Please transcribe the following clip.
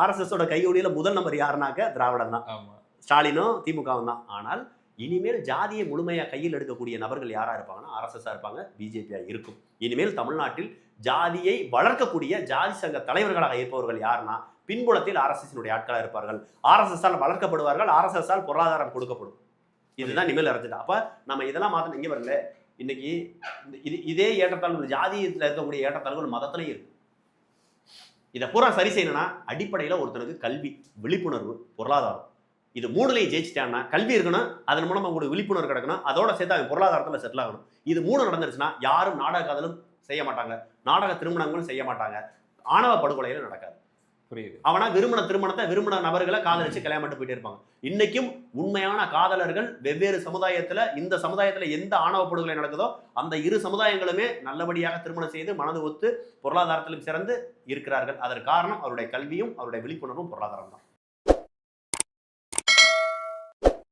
ஆர்எஸ்எஸோட கையொடியில முதல் நம்பர் யாருனாக்க திராவிடம் தான் ஸ்டாலினும் திமுகவும் தான் ஆனால் இனிமேல் ஜாதியை முழுமையா கையில் எடுக்கக்கூடிய நபர்கள் யாரா இருப்பாங்கன்னா ஆர்எஸ்எஸ்ஸா இருப்பாங்க பிஜேபியா இருக்கும். இனிமேல் தமிழ்நாட்டில் ஜாதியை வளர்க்கக்கூடிய ஜாதி சங்க தலைவர்களாக இருப்பவர்கள் யாருன்னா பின்புலத்தில் ஆர்எஸ்எஸ்னுடைய ஆட்களாக இருப்பார்கள். ஆர்எஸ்எஸ்ஸால் வளர்க்கப்படுவார்கள் ஆர்எஸ்எஸ்ஸால் பொருளாதாரம் கொடுக்கப்படும். இதுதான் இனிமேல் இறந்துட்டு அப்ப நம்ம இதெல்லாம் மாத்தணும் இங்க வரல இன்னைக்கு இது இதே ஏற்றத்தாழ்வு ஜாதியத்தில் இருக்கக்கூடிய ஏற்றத்தாழ்வுகள் மதத்திலையும் இருக்கு. இதை பூரா சரி செய்யணும்னா அடிப்படையில் ஒருத்தனுக்கு கல்வி விழிப்புணர்வு பொருளாதாரம். இது மூணுலையும் ஜெயிச்சிட்டான்னா கல்வி இருக்கணும் அதன் மூலமாக உங்களுக்கு விழிப்புணர்வு கிடக்கணும் அதோட சேர்த்து அவன் பொருளாதாரத்தில் செட்டில் ஆகணும். இது மூணு நடந்துருச்சுன்னா யாரும் நாடக காதலும் செய்ய மாட்டாங்க. நாடக திருமணங்களும் செய்ய மாட்டாங்க. ஆணவ படுகொலையிலும் நடக்காது. புரியுது. அவனா விரும்பின திருமணத்தை விரும்பின நபர்களை காதலிச்சு கல்யாணம் பண்ணிட்டு போயிட்டே இருப்பாங்க. இன்னைக்கும் உண்மையான காதலர்கள் வெவ்வேறு சமுதாயத்துல இந்த சமுதாயத்துல எந்த ஆணவ படுகொலை நடக்குதோ அந்த இரு சமுதாயங்களுமே நல்லபடியாக திருமணம் செய்து மனது ஒத்து பொருளாதாரத்திலும் சிறந்து இருக்கிறார்கள். அதற்கு காரணம் அவருடைய கல்வியும் அவருடைய விழிப்புணர்வும் பொருளாதாரம் தான்